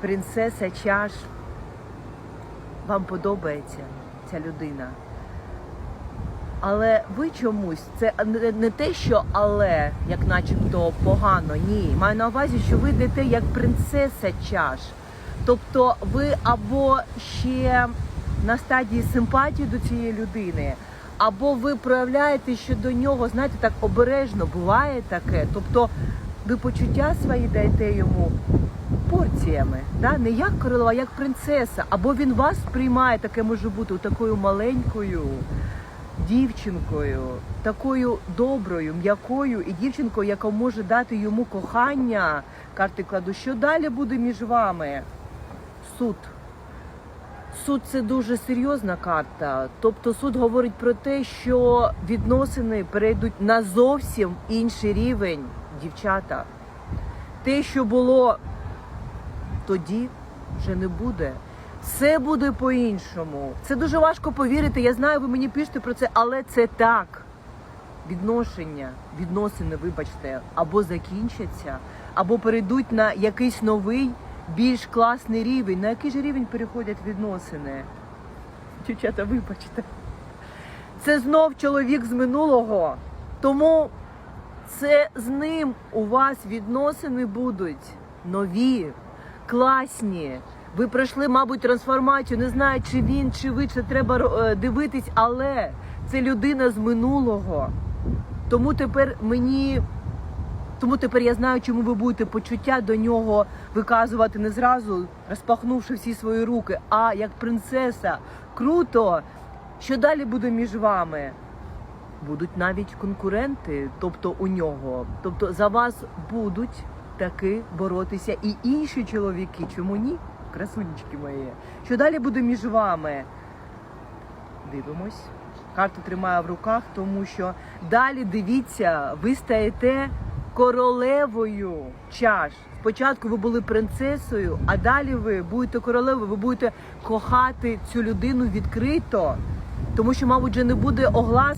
принцеса чаш. Вам подобається ця людина. Але ви чомусь, це не- те, що але, як начебто погано, ні. Маю на увазі, що ви йдете як принцеса чаш. Тобто ви або ще на стадії симпатії до цієї людини, або ви проявляєте щодо нього, знаєте, так обережно буває таке. Тобто ви почуття свої даєте йому порціями, да? не як королева, а як принцеса. Або він вас приймає, таке може бути такою маленькою дівчинкою, такою доброю, м'якою і дівчинкою, яка може дати йому кохання. Карти кладу, що далі буде між вами? Суд. Суд це дуже серйозна карта. Тобто суд говорить про те, що відносини перейдуть на зовсім інший рівень, дівчата. Те, що було тоді, вже не буде. Все буде по-іншому. Це дуже важко повірити. Я знаю, ви мені пишете про це, але це так. Відношення, відносини, вибачте, або закінчаться, або перейдуть на якийсь новий, більш класний рівень. На який же рівень переходять відносини? Дівчата, вибачте. Це знов чоловік з минулого. Тому це з ним у вас відносини будуть нові, класні. Ви пройшли, мабуть, трансформацію. Не знаю, чи він, чи ви, чи треба е, дивитись, але це людина з минулого. Тому тепер мені. Тому тепер я знаю, чому ви будете почуття до нього виказувати не зразу, розпахнувши всі свої руки, а як принцеса. Круто! Що далі буде між вами? Будуть навіть конкуренти, тобто у нього. Тобто за вас будуть таки боротися і інші чоловіки. Чому ні? Красунечки мої. Що далі буде між вами? Дивимось. Карту тримаю в руках, тому що далі дивіться, ви стаєте королевою чаш. Спочатку ви були принцесою, а далі ви будете королевою, ви будете кохати цю людину відкрито, тому що, мабуть, вже не буде оглас.